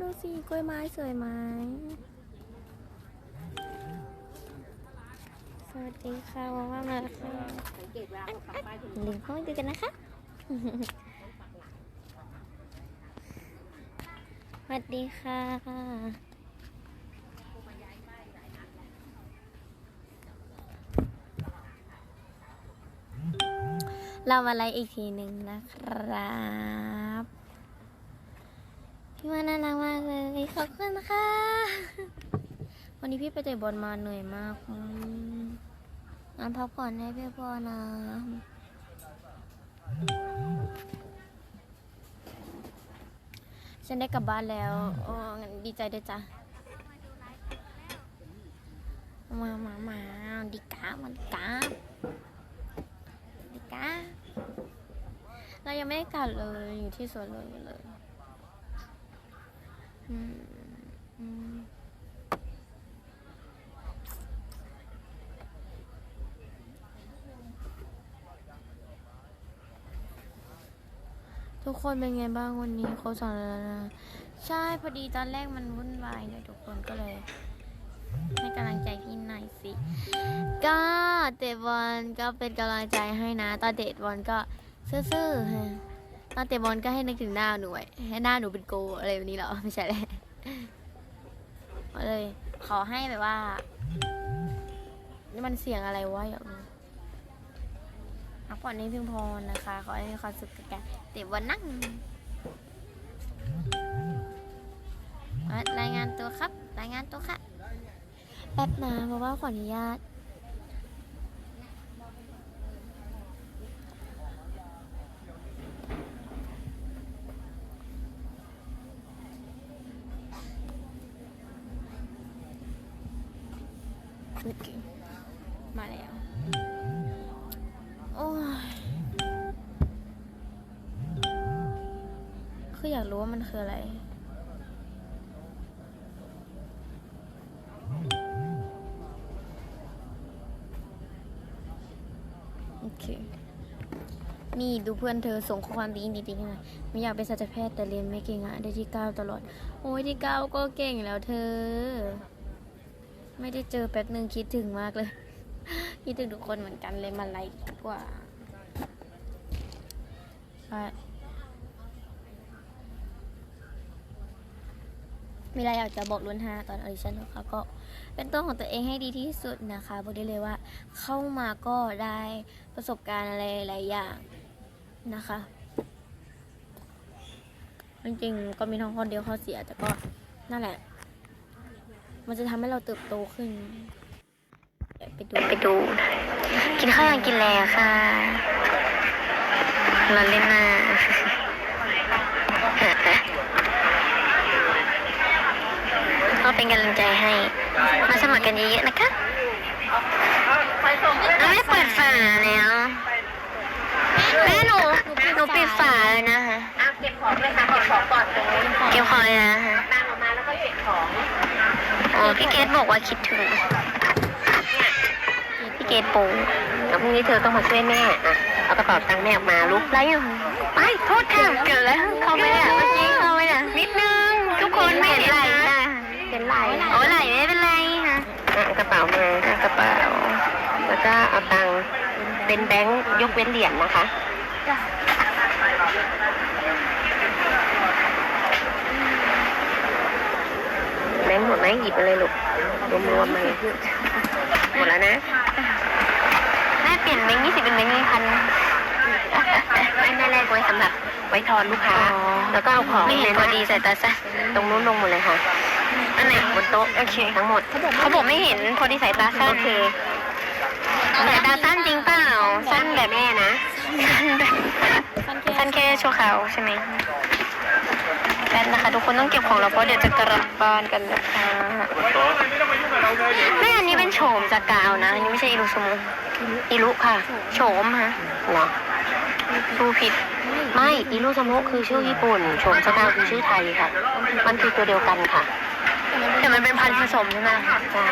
ดูสิกล้วยไม้สวยไหมสวัสดีค่ะมาม่ามาแล้วค่ะสังเกตเวลาเขาขับป้ายเข้ามาดูกันนะคะ สวัสดีค่ะ เรามาไลฟ์อีกทีหนึ่งนะครับ พี่ว่าน่ารักมากเลยขอบคุณค่ะ วันนี้พี่ไปเตะบอลมาเหนื่อยมากงั้นพักผ่อนให้พี่พอนะฉันได้กลับบ้านแล้วโอ้ดีใจด้วยจ้ะมามามาดีกามันกาดีกาเรายังไม่ได้กลับเลย อยู่ที่สวนเลยอยู่เลย ทุกคนเป็นไงบ้างวันนี้เขาสอนแล้วนะใช่พอดีตอนแรกมันวุ่นวายเนี่ยทุกคนก็เลยให้กำลังใจพี่หน่อยสิ ก็เตะบอลก็เป็นกำลังใจให้นะตอนเตะบอลก็ซื่อๆฮะ อนเตะบอลก็ให้นึกถึงหน้าหนูไว้ให้หน้าหนูเป็นโกอะไรแบบนี้เหรอ ไม่ใช่เลยก็เลย ขอให้แบบว่า นี่มันเสียงอะไรวะอย่ากรู้พักผ่อนให้เพียงพอนะคะ ขอให้มีความสุขกับการเตะบอลนั่งรายงานตัวครับ รายงานตัวค่ะ แป๊บนะเพราะว่าขออนุญาต โอเคมาแล้ว โอ้ยคืออยากรู้ว่ามันคืออะไรโอเค นี่ดูเพื่อนเธอส่งข้อความดีดีๆมาไม่อยากเป็นสัตวแพทย์แต่เรียนไม่เก่งอะได้ที่เก้าตลอด โอ้ยที่เก้าก็เก่งแล้วเธอ ไม่ได้เจอแป๊บหนึ่งคิดถึงมากเลย คิดถึงทุกคนเหมือนกันเลยมาไลฟ์ดีกว่าไปมีอะไรอยากจะบอกลุนฮาตอนออดิชั่นนะคะก็เป็นตัวของตัวเองให้ดีที่สุดนะคะบอกได้เลยว่าเข้ามาก็ได้ประสบการณ์อะไรหลายอย่างนะคะ จริงๆก็มีน้องคนเดียวข้อเสียแต่ก็นั่นแหละ มันจะทำให้เราเติบโตขึ้น ไปดูไปดู กินข้าวยังกินแล้วค่ะเราเล่นมาก็เป็นกำลังใจให้ มาสมัครกันเยอะๆนะคะเราไม่เปิดฝาแล้วแม่หนูหนูปิดฝาเลยนะคะอะเก็บของเลยค่ะเก็บของก่อนตรงนี้เก็บของเลยนะคะตามออกมาแล้วก็เก็บของ อ๋อพี่เกดบอกว่าคิดถึง พี่เกดปูแล้วพรุ่งนี้เธอต้องมาช่วยแม่อะเอากระเป๋าตังค์แม่ออกมาลุกไรอยู่ไปโทษค่ะเกิดแล้วเข้าไปเนี่ยเมื่อกี้เข้าไปเนี่ยนิดนึงทุกคนไม่เห็นไหลนะเป็นไรโอ้ไหลไม่เป็นไรค่ะอะเอากระเป๋ามาอะกระเป๋าแล้วก็เอาตังค์เป็นแบงค์ยกเว้นเหรียญนะคะ บงค์หมดไหมหยิบมาเลยลูกรวมๆมาเลยหมดแล้วนะแม่เปลี่ยนเบงค์ยี่สิบเป็นเบงค์พันไม่แม่แรกไว้สำหรับไว้ทอนลูกค้าอ๋อแล้วก็เอาของไม่เห็นพอดีใส่ตาสั้นตรงนู้นลงหมดเลยค่ะอันไหนบนโต๊ะโอเคทั้งหมดเขาบอกไม่เห็นพอดีใส่ตาสั้นโอเคสายตาสั้นจริงเปล่าสั้นแบบแม่นะสั้นแบบสั้นแค่ชั่วคราวใช่ไหม แป๊บนะคะ ทุกคนต้องเก็บของเราเพราะเดี๋ยวจะกลับบ้านกันนะคะแม่อันนี้เป็นโฉมจากกาวนะอันนี้ไม่ใช่อิรุสมุอิรุค่ะ โฉมฮะเหรอดูผิด ไม่อิรุสมุคือชื่อญี่ปุ่นโฉมสกาวคือชื่อไทยค่ะ มันคือตัวเดียวกันค่ะ แต่มันเป็นพันธุ์ผสมใช่ไหมใช่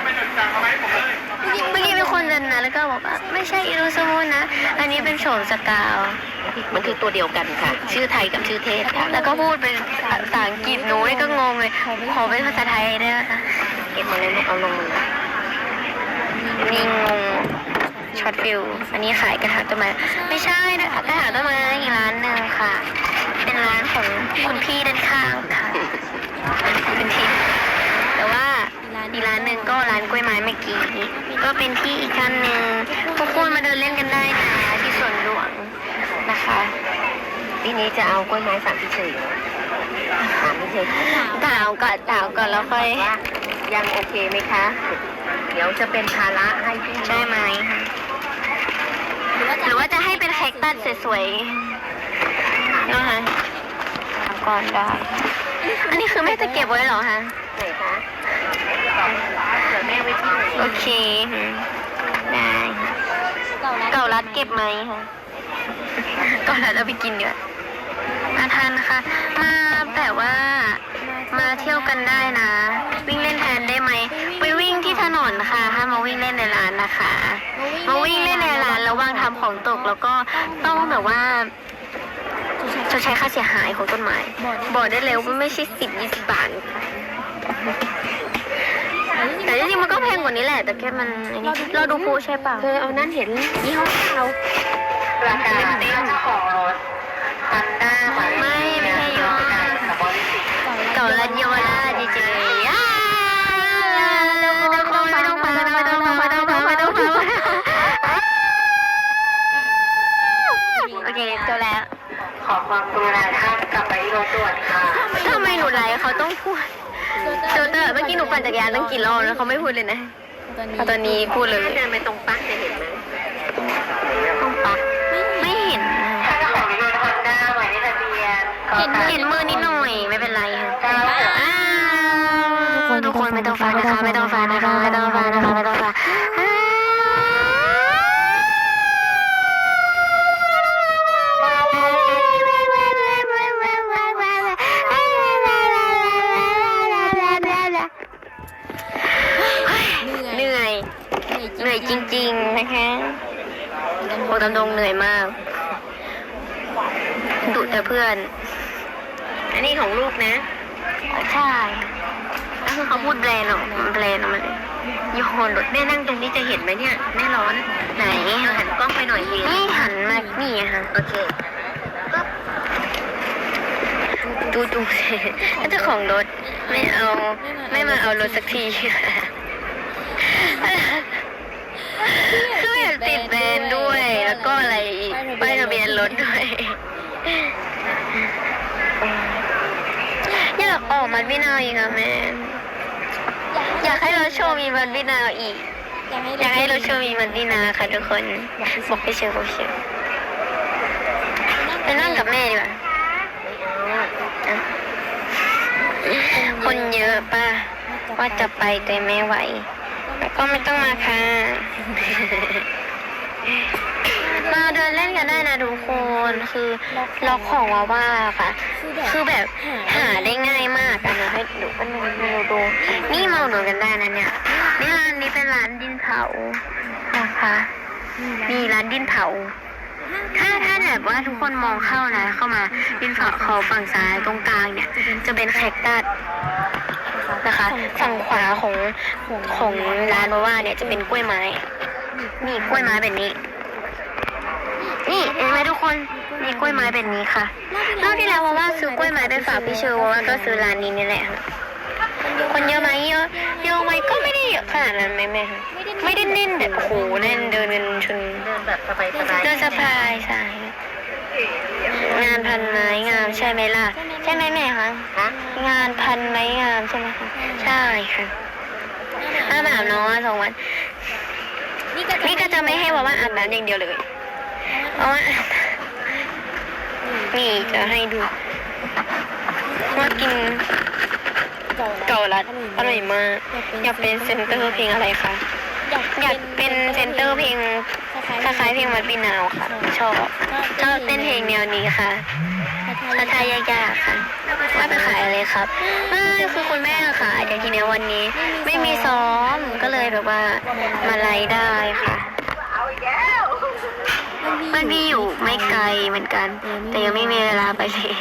เมื่อกี้มีคนเดินนะแล้วก็บอกว่าไม่ใช่อิรุสมุนนะอันนี้เป็นโฉมสกาว มันคือตัวเดียวกันค่ะ ชื่อไทยกับชื่อเทศค่ะแล้วก็พูดเป็นภาษาอังกฤษหนูนี่ก็งงเลยขอเป็นภาษาไทยได้ไหมคะเก็บมาเลยเอาลงมือนี่งงช็อตฟิลอันนี้ขายกระถางต้นไม้ไม่ใช่นะคะกระถางต้นไม้อีกร้านหนึ่งค่ะ เป็นร้านของคุณพี่ด้านข้างค่ะเป็นที่แต่ว่าอีกร้านหนึ่งก็ร้านกล้วยไม้เมื่อกี้ก็เป็นที่อีกท่านหนึ่งทุกคนมาเดินเล่นกันได้นะที่สวนหลวง นะคะปีนี้จะเอากล้วยไม้สามพี่เฉยสามพี่เฉยถามก่อนถามก่อนแล้วค่อยยังโอเคไหมคะ เดี๋ยวจะเป็นภาระให้พี่ใช่ไหมคะหรือว่าจะให้เป็นแคคตัสสวยๆนะคะถามก่อนได้ อันนี้คือแม่จะเก็บไว้เหรอคะไหนคะเดี๋ยวแม่ไว้ที่ไหนโอเคค่ะได้ค่ะเก่ารัดเก็บไหมคะ ก่ารัดเอาไปกินเดี๋ยมาทานนะคะ มาแบบว่า มาเที่ยวกันได้นะ วิ่งเล่นแทนได้ไหม ไปวิ่งที่ถนนค่ะห้ามมาวิ่งเล่นในร้านนะคะ มาวิ่งเล่นในร้านระว่างทำของตกแล้วก็ต้องแบบว่าชดใช้ค่าเสียหายของต้นไม้ บอกได้เลยว่าไม่ใช่สิบยี่สิบบาทแต่จริงๆมันก็แพงกว่านี้แหละ แต่แค่มันอันนี้เราดูพูใช่ป่ะเธอเอานั่นเห็นยี่ห้อเรา ราคาเต็มเจ้าของรถฮันด้าไม่ไม่ใช่ยี่ห้อเก่าลันเยาวราชเฉยๆอ่าไม่ต้องไม่ต้องฟังไม่ต้องฟังไม่ต้องฟังไม่ต้องฟังโอเคเจอแล้วขอความกรุณาท่านกลับไปที่รถด่วนค่ะทำไมหนูไลฟ์เขาต้องพูดเจอเตอร์เมื่อกี้หนูปั่นจักรยานตั้งกี่รอบแล้วเขาไม่พูดเลยนะอาตอนนี้พูดเลย เดินไปตรงปั๊กจะเห็นไหมต้องปัก เห็นเห็นมือนิดหน่อย ไม่เป็นไรค่ะอ้าวทุกคนไม่ต้องฟังนะคะไม่ต้องฟังนะคะไม่ต้องฟังนะคะไม่ต้องฟังอ้าวเหนื่อย เหนื่อยจริง ๆ นะคะโอตำดงเหนื่อยมากดุแต่เพื่อน อันนี้ของลูกนะ ใช่แล้วคือเขาพูดแบรนด์ออกแบรนด์ออกมาเลยยี่ห้อรถแม่นั่งตรงนี้จะเห็นไหมเนี่ยแม่ร้อน ไหนหันกล้องไปหน่อยสินี่หันมานี่อะค่ะโอเคดูดูเจ้าของรถไม่เอาไม่มาเอารถสักทีคือติดแบรนด์ด้วย แล้วก็อะไรอีกป้ายทะเบียนรถด้วยากออกมันวินาวอีกอะแม่อยากให้เราโชว์มีมันวินาวอีก อยากให้เราโชว์มีมันวินาค่ะทุกคนบอกไปเชียวบอกไปเชียวไปนั่งกับแม่ดีกว่าอะคนเยอะป่ะว่าจะไปแต่ไม่ไหวแต่ก็ไม่ต้องมาค่ะมาเดินเล่นกันได้นะทุกคนคือล็อกของว่าว่าค่ะ คือแบบหาได้ง่ายมากอะนะให้ดูกันดูดูดูนี่มาอุดหนุนกันได้นะเนี่ยนี่ร้านนี้เป็นร้านดินเผานะคะมีร้านดินเผาถ้าถ้าแบบว่าทุกคนมองเข้านะ เข้ามาดินเผาเขาฝั่งซ้ายตรงกลางเนี่ย จะเป็นแคคตัสนะคะฝั่งขวาของของร้านมาว่าเนี่ยจะเป็นกล้วยไม้นี่กล้วยไม้แบบนี้ นี่เห็นไหมทุกคนนี่กล้วยไม้แบบนี้ค่ะรอบที่แล้วว่าว่าซื้อกล้วยไม้ไปฝากพี่เชอร์ว่าว่าก็ซื้อร้านนี้นี่แหละค่ะคนเยอะไหมเยอะเยอะไหมก็ไม่ได้เยอะขนาดนั้นไหมแม่คะไม่ได้แน่นแบบโอ้โหแน่นเดินกันชนเดินแบบสบายสบายเดินสะพายใช่งานพันไม้งามใช่ไหมล่ะ ใช่ไหมแม่คะฮะงานพันไม้งามใช่ไหมคะใช่ค่ะอาบน้ำน้องว่าสองวันนี่ก็จะไม่ให้บอกว่าอาบน้ำอย่างเดียวเลย เพราะว่านี่จะให้ดูว่ากินเก่ารัดอร่อยมาก อยากเป็นเซนเตอร์เพลงอะไรคะ อยากเป็นเซนเตอร์เพลงคล้ายๆเพลงมัดบีนาวค่ะ ชอบชอบเต้นเพลงแนวนี้ค่ะท้าทายยากๆค่ะว่าไปขายอะไรครับไม่คือคุณแม่ค่ะแต่ทีเนี้ยวันนี้ ไม่มีซ้อมก็เลยแบบว่ามาไลฟ์ได้ค่ะ มันมีอยู่ไม่ไกลเหมือนกัน แต่ยังไม่มีเวลาไปเลย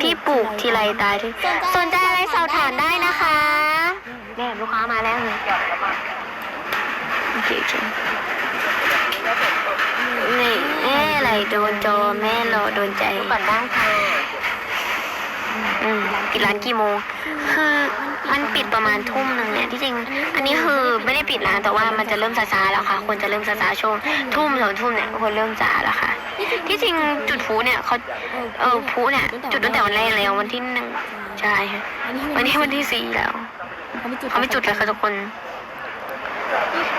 พี่ปลูกทีไรตายที่สนใจอะไรสอบถามได้นะคะแม่ลูกค้ามาแล้วโอเคโอเคนี่แม่อะไรโดนจอแม่รอโดนใจก่อนได้ค่ะ อืมปิดร้านกี่โมง คือมันปิดประมาณทุ่มหนึ่งเนี่ยที่จริง อันนี้คือไม่ได้ปิดร้านแต่ว่ามันจะเริ่มซาๆแล้วค่ะคนจะเริ่มซาๆช่วงทุ่มสองทุ่มเนี่ยคนเริ่มซาแล้วค่ะ ที่จริงจุดพลุเนี่ยเขาเออพลุเนี่ยจุดตั้งแต่วันแรกแล้ววันที่หนึ่งใช่ค่ะวันนี้วันที่สี่แล้วเขาไม่จุดเลยค่ะทุกคน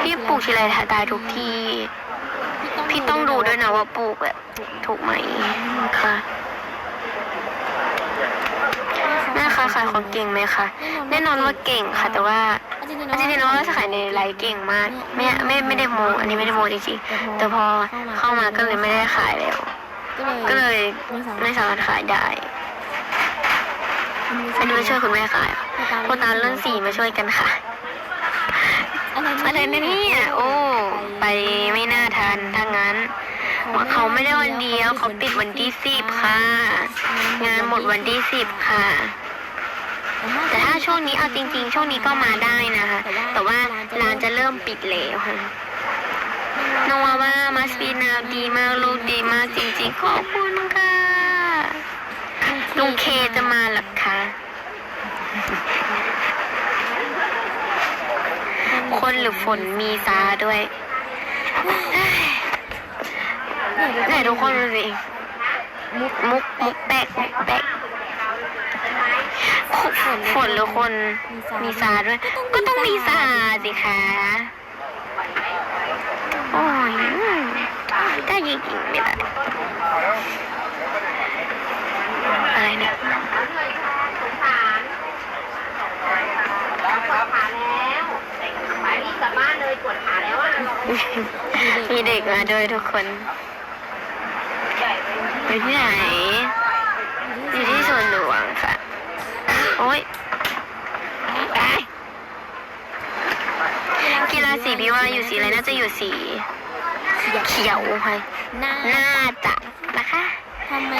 พี่ปลูกทีไรตายทุกที่พี่ต้องดูด้วยนะว่าปลูกแบบถูกไหมค่ะ แม่ค้าขายของเก่งไหมคะแน่นอนว่าเก่งค่ะ แต่ว่าจริงๆน้องจะขายในไลฟ์เก่งมากไม่ไม่ไม่ได้โมอันนี้ไม่ได้โมจริงๆแต่พอเข้ามาก็เลยไม่ได้ขายแล้ว ก็เลยไม่สามารถขายได้อันนี้มาช่วยคุณแม่ขายโคตารุ่นสี่มาช่วยกันค่ะอะไรนะเนี่ยโอ้ไปไม่น่าทันถ้างั้นว่าเขาไม่ได้วันเดียวเขาปิดวันที่สิบค่ะ งานหมดวันที่สิบค่ะ แต่ถ้าช่วงนี้เอาจริง ๆ ช่วงนี้ก็มาได้นะคะ แต่ว่าร้านจะเริ่มปิดแล้วค่ะน้องว่าว่ามาสปีนาดีมากลูกดีมากจริงๆขอบคุณค่ะลุงเคจะมาหรอคะคนหรือฝนมีซาด้วยไหนทุกคนดูสิมุกมุกมุกแปลกมุกแปลก ฝนหรือคนมีซาด้วย ก็ต้องมีซาสิคะโอ้ยได้ยิงๆไม่ได้อะไรเนี่ยสงสารปวดขาแล้วไปรีบกลับบ้านเลยปวดขาแล้วอะมีเด็กมาด้วยทุกคนอยู่ที่ไหนอยู่ที่สวนหลวงค่ะ โอ้ยไปกีฬาสีพี่ว่าอยู่สีอะไรน่าจะอยู่สีเขียวค่ะน่าน่าจะนะคะ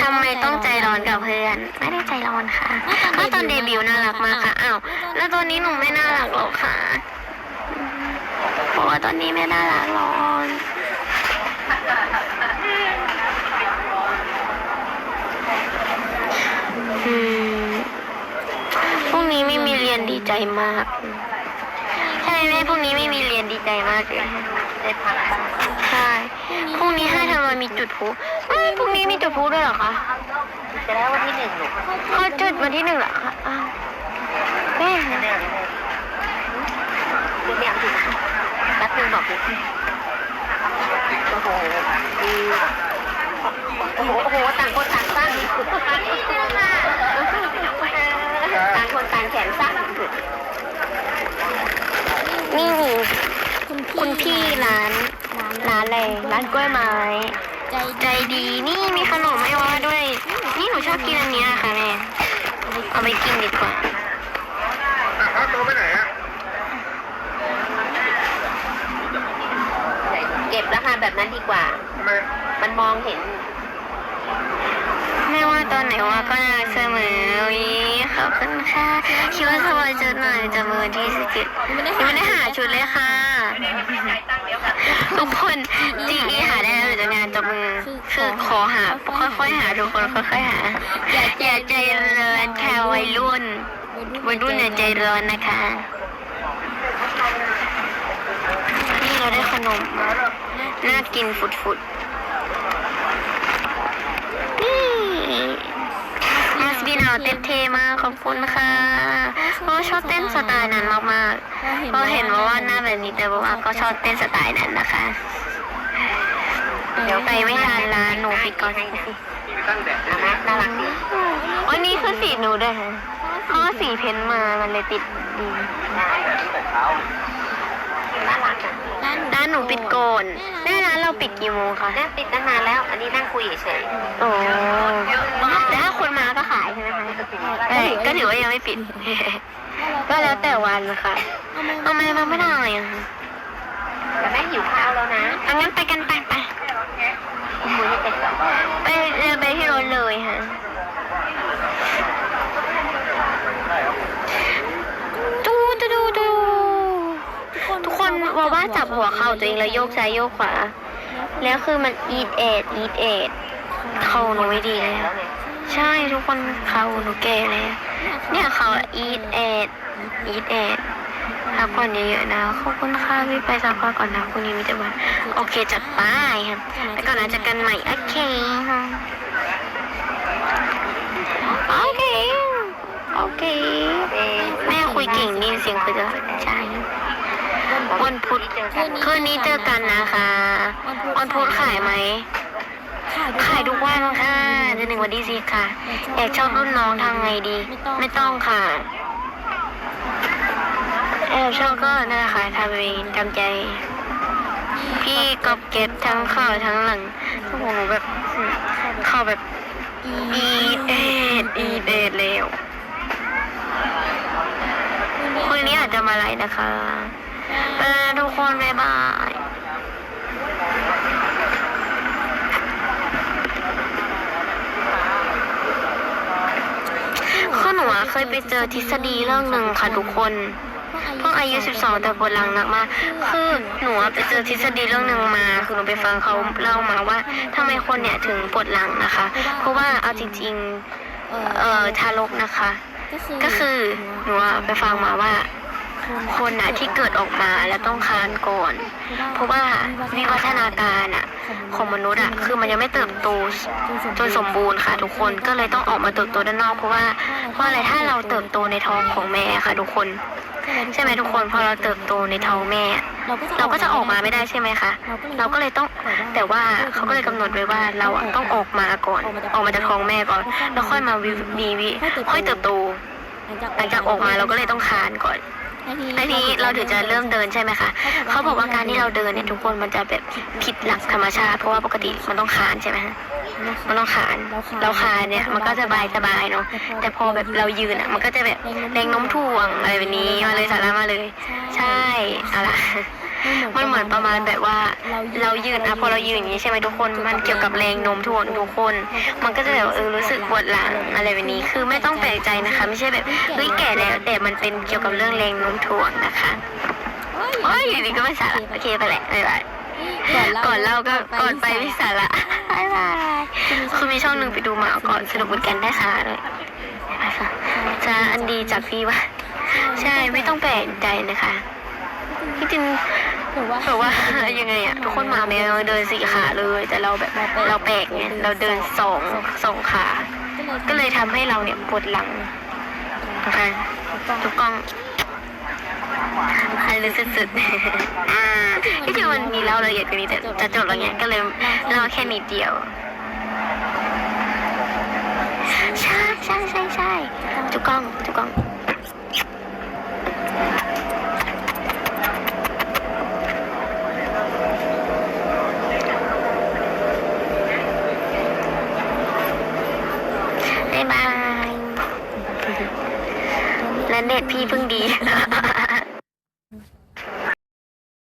ทำไมต้องใจร้อนกับเพื่อน ไม่ได้ใจร้อนค่ะก็ตอนเดบิวต์น่ารักมากค่ะอ้าวแล้วตอนนี้หนูไม่น่ารักหรอกค่ะเพราะว่าตอนนี้ไม่น่ารักหรอกอืมพรุ่งนี้ไม่มีเรียนดี ใจมากใช่ไหมพรุ่งนี้ไม่มีเรียนดีใจมากเลยได้พักบ้างใช่พรุ่งนี้ห้าธันวามีจุดพลุเอ้ยพรุ่งนี้มีจุดพลุด้วยเหรอคะจะได้วันที่หนึ่งหนูเขาจุดวันที่หนึ่งเหรอคะอ้าวแม่แน่ดูเรียงถูกแป๊บนึงบอกพี่โอ้โหดีโอ้โหโอ้โหต่างคนต่างสั้นนี่เลยค่ะ ต่างคนต่างแขนสั้นนี่คุณพี่ร้าน ร้านอะไรร้านกล้วยไม้ ใจใจดีนี่มีขนมไม่ว่าด้วย นี่หนูชอบกินอันนี้ค่ะแม่เอาไปกินดีกว่าอะตัวไปไหนอะเก็บแล้วค่ะแบบนั้นดีกว่า มันมองเห็น ไม่ว่าตอนไหนว่าก็น่ารักเสมอวิขอบคุณค่ะคิดว่าสบายจุดหน่อยจะมือที่สิบเจ็ดยังไม่ได้หาชุดเลยค่ะทุกคนจีอีหาได้แล้วหรือจะงานจับมือคือขอหาค่อยๆหาทุกคนค่อยๆหา อย่าใจร้อนค่ะวัยรุ่นวัยรุ่นอย่าใจร้อนนะคะนี่เราได้ขนมน่ากินฟุดๆนี่ มาสบินเต้นเทมากขอบคุณค่ะเพราะชอบเต้นสไตล์นั้นมากๆเพราะเห็นว่าว่าหน้าแบบนี้แต่ว่าก็ชอบเต้นสไตล์นั้นนะคะ เดี๋ยวไปไม่ทันร้านหนูปิดก่อนนะน่ารักดีวันนี้คือสีหนูด้วยฮะเพราะว่าสีเพ้นมามันเลยติดดี แต่เช้าน่ารักอะร้านหนูปิดก่อนแม่ร้านเราปิดกี่โมงคะแม่ปิดตั้งนานแล้ว อันนี้นั่งคุยเฉยโอ้แต่ถ้าคนมาก็ขายใช่ไหมคะเอ้ยก็ถือว่ายังไม่ปิด ก็แล้วแต่วันนะคะทำไมมันไม่ได้อะๆแต่แม่หิวข้าวแล้วนะเอางั้นไปกันไปไปคุยให้เสร็จก่อนไปเดินไปที่รถเลยค่ะ ดูดูดูดู ทุกคนบอกว่าจับหัวเข่าตัวเองแล้วโยกซ้ายโยกขวา แล้วคือมัน eat it eat it เข่าหนูไม่ดีเลยอะใช่ทุกคนเข่าหนูแก่เลยอะเนี่ยเข่า eat it eat it พักผ่อนเยอะๆนะขอบคุณค่ะพี่ไปสักพักก่อนนะคุณนี้มีแต่วันโอเคจัดไปครับแล้วก่อนนะเจอกันใหม่โอเคค่ะโอเค โอเค แม่คุยเก่งนี่เสียงคือจะใช่ วันพุธคืนนี้เจอกันนะคะ วันพุธขายไหม ขายทุกวันค่ะจะหนึ่งวันดีสิค่ะ อยากชอบรุ่นน้องทางไงดี ไม่ต้องค่ะแอบชอบก็นั่นแหละค่ะทำเองทำใจ พี่กอบเก็บทั้งข่าวทั้งหลังโอ้โหแบบข่าวแบบอีเอ็ดอีเอ็ดแล้วคืนนี้อาจจะมาไลฟ์นะคะ เออทุกคนบ๊ายบายคือหนูอะเคยไปเจอทฤษฎีเรื่องหนึ่งค่ะทุกคนเพิ่งอายุ 12 แต่ปวดหลังหนักมาก คือหนูอะไปเจอทฤษฎีเรื่องหนึ่งมา คือหนูไปฟังเขาเล่ามาว่าทำไมคนเนี่ยถึงปวดหลังนะคะ เพราะว่าเอาจริงๆ เอ่อทารกนะคะ ก็คือหนูอะไปฟังมาว่า คนน่ะที่เกิดออกมาแล้วต้องคานก่อน เพราะว่าวิวัฒนาการอะของมนุษย์อะคือมันยังไม่เติบโตจนสมบูรณ์ค่ะ ทุกคนก็เลยต้องออกมาเติบโตด้านนอกเพราะว่าเพราะอะไรถ้าเราเติบโตในท้องของแม่ค่ะ ทุกคนใช่ไหมทุกคนพอเราเติบโตในท้องแม่ เราก็จะออกมาไม่ได้ใช่ไหมคะเราก็เลยต้องแต่ว่าเขาก็เลยกำหนดไว้ว่าเราต้องออกมาก่อนออกมาจากท้องแม่ก่อน แล้วค่อยมาวิมีวิค่อยเติบโตหลังจากออกมาเราก็เลยต้องคานก่อน อันนี้เราถึงจะเริ่มเดินใช่ไหมคะเขาบอกว่าการที่เราเดินเนี่ยทุกคนมันจะแบบผิดหลักธรรมชาติเพราะว่าปกติมันต้องคานใช่ไหมคะมันต้องคานเราคานเนี่ยมันก็สบายสบายๆเนาะแต่พอแบบเรายืนอะมันก็จะแบบแรงโน้มถ่วงอะไรแบบนี้มาเลยสาระมาเลย ใช่เอาละ มันเหมือนประมาณแบบว่าเรายืนอะพอเรายืนอย่างนี้ใช่ไหมทุกคน มันเกี่ยวกับแรงโน้มถ่วงทุกคน มันก็จะแบบเออรู้สึกปวดหลังอะไรแบบนี้ คือไม่ต้องแปลกใจนะคะ ไม่ใช่แบบเฮ้ยแก่แล้วแต่มันเป็นเกี่ยวกับเรื่องแรงโน้มถ่วงนะคะโอ้ยอยู่ดีก็ไม่สาระโอเคไปแหละบ๊ายบายก่อนเล่าก็ก่อนไปไม่สาระบ๊ายบายคือมีช่องหนึ่งไปดูมาก่อนสนุกเหมือนกันได้ค่ะเลยไปค่ะจะอันดีจากพี่ว่าใช่ไม่ต้องแปลกใจนะคะ ที่จริงแบบว่ายังไงอะทุกคนมาแมวเดินสี่ขาเลย แต่เราแบบเราแปลกไงเราเดินสองสองขา ก็เลยทำให้เราเนี่ยปวดหลังนะคะทุกกล้องอันลึกสุดๆอ่าที่จริงมันมีเล่าละเอียดกว่านี้แต่จะจบแล้วไงก็เลยเล่าแค่นิดเดียวใช่ใช่ใช่ใช่ทุกกล้องทุกกล้อง บ๊ายบาย และ เน็ตพี่เพิ่งดี